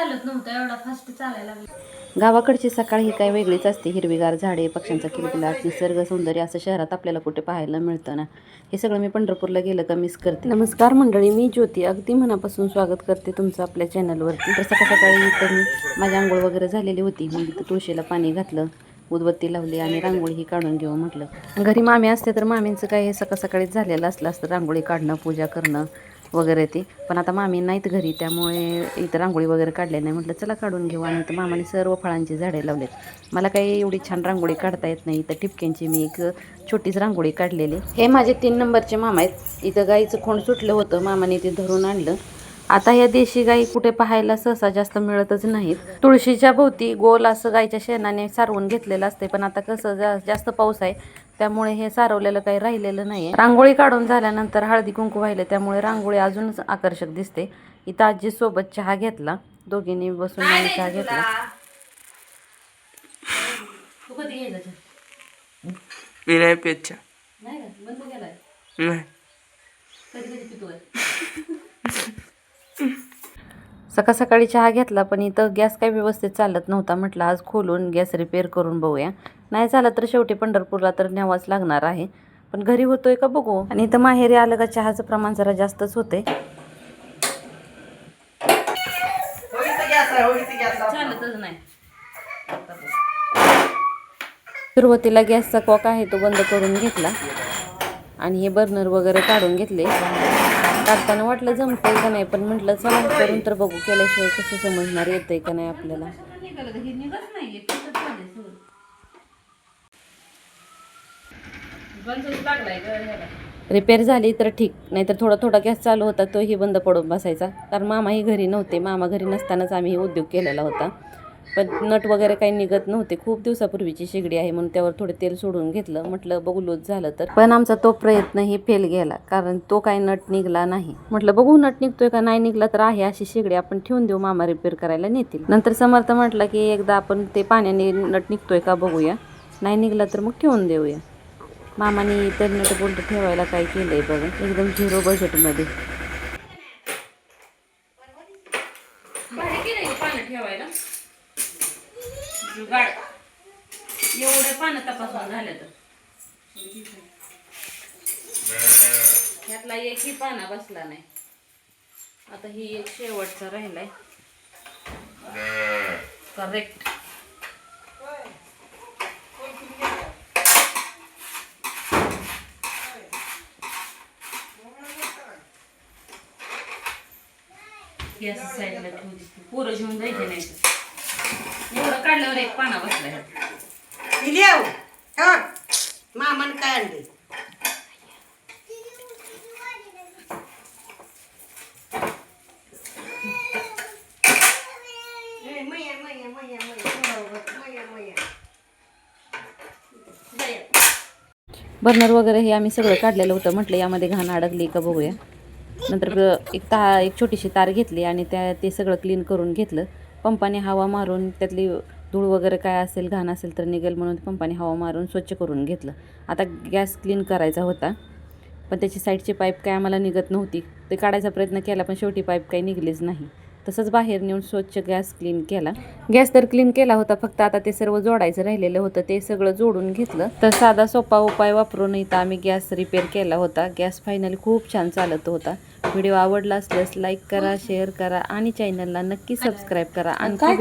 चालत नव्हतं एवढा फास्ट चालायला लागला. गावाकडची सकाळ ही काय वेगळीच असते. हिरवीगार झाडे पक्ष्यांचा किलबिलाट निसर्ग सौंदर्य असं शहरात आपल्याला कुठे पाहायला मिळतं ना? हे सगळं मी पंढरपूरला गेलं का मिस करते. नमस्कार मंडळी मी ज्योती. अगदी मनापासून स्वागत करते तुमचं आपल्या चॅनलवरती तर सकाळ सकाळी तर मी माझी आंघोळ वगैरे झालेली होती. मग तिथं तुळशीला पाणी घातलं उदबत्ती लावली आणि रांगोळी ही काढून घेऊ म्हटलं. घरी मामी असते तर मामींचं काय हे सकाळ सकाळीच झालेलं असलं असतं. रांगोळी काढणं पूजा करणं वगैरे ते. पण आता मामी नाहीत घरी त्यामुळे इथं रांगोळी वगैरे काढले नाही. म्हटलं चला काढून घेऊ. आणि तर मामाने सर्व फळांची झाडे लावलेत. मला काही एवढी छान रांगोळी काढता येत नाही. तर ठिपक्यांची मी एक छोटीच रांगोळी काढलेली. हे माझे तीन नंबरचे मामा आहेत. इथं गाईचं खोंड सुटलं होतं. मामाने ते धरून आणलं. आता या देशी गाई कुठे पाहायला सहसा जास्त मिळतच नाहीत. तुळशीच्या भोवती गोल असं गाईच्या शेणाने सारवून घेतलेलं असते पण आता कसं जा जास्त पाऊस आहे त्यामुळे हे सारवलेलं काही राहिलेलं नाही रांगोळी काढून झाल्यानंतर हळदी कुंकू व्हायला त्यामुळे रांगोळी अजूनच आकर्षक दिसते. इथं आजी सोबत चहा घेतला. दोघींनी बसून चहा घेतला. नाही का बंद केलाय नाही कधी कधी पितो सकाळ सकाळी चहा घेतला पण इथं गॅस काही व्यवस्थित चालत नव्हता म्हटलं आज खोलून गॅस रिपेअर करून बघूया. नाही झालं तर शेवटी पंढरपूरला तर न्यावाच लागणार आहे. पण घरी होतोय का बघू? आणि इथं माहेरी आलं का चहाचं प्रमाण जरा जास्तच होते. चालतच नाही. सुरुवातीला गॅसचा कॉक आहे तो बंद करून घेतला. आणि हे बर्नर वगैरे काढून घेतले. काढताना वाटलं जमतंय का नाही पण म्हटलं चला करून तर बघू केल्याशिवाय कसं समजणार येतंय का नाही आपल्याला. रिपेअर झाली तर ठीक नाहीतर थोडा थोडा गॅस चालू होता तोही बंद पडून बसायचा. कारण मामाही घरी नव्हते मामा घरी नसतानाच आम्ही उद्योग केलेला होता. पण नट वगैरे काही निघत नव्हते. खूप दिवसापूर्वीची शेगडी आहे म्हणून त्यावर थोडं तेल सोडून घेतलं. म्हटलं बघू लूज झालं तर. पण आमचा तो प्रयत्नही फेल गेला कारण तो काही नट निघला नाही. म्हटलं बघू नट निघतोय का? नाही निघला तर आहे अशी शेगडी. आपण ठेवून देऊ मामा रिपेअर करायला नेतील. नंतर समर्थ म्हटलं की एकदा आपण ते पाण्याने नट निघतोय का बघूया. नाही निघला तर मग ठेवून देऊया. मामाने तर नट बोल्ट ठेवायला काय केलंय बघा. एकदम झिरो बजेटमध्ये ठेवायला. जुगाड. एवढे पानं तपासून झाले तर. ह्यातला एकही पाना बसला नाही. आता ही एक शेवटचा राहिलाय. करेक्ट साईडला ठेवली पोरं घेऊन जायचे नाही तर. काढल्यावर एक पाना बसलाय. हा मामान काय आणले. बर्नर वगैरे हे आम्ही सगळं काढलेलं होतं. म्हटलं यामध्ये घाण अडकली का बघूया. नंतर एक ता एक छोटीशी तार घेतली आणि त्या ते सगळं क्लीन करून घेतलं. पंपाने हवा मारून त्यातली धूळ वगैरे काय असेल घाण असेल तर निघेल म्हणून पंपाने हवा मारून स्वच्छ करून घेतलं. आता गॅस क्लीन करायचा होता पण त्याची साईडची पाईप काय आम्हाला निघत नव्हती. ते काढायचा प्रयत्न केला पण शेवटी पाईप काही निघलीच नाही. तसंच बाहेर नेऊन स्वच्छ गॅस क्लीन केला. गॅस तर क्लीन केला होता फक्त आता ते सर्व जोडायचं राहिलेलं होतं ते सगळं जोडून घेतलं. तर साधा सोपा उपाय वापरून इथं आम्ही गॅस रिपेअर केला होता. गॅस फायनली खूप छान चालत होता. व्हिडिओ आवडला असल्यास लाईक करा शेअर करा आणि चॅनलला नक्की सबस्क्राईब करा. आणखी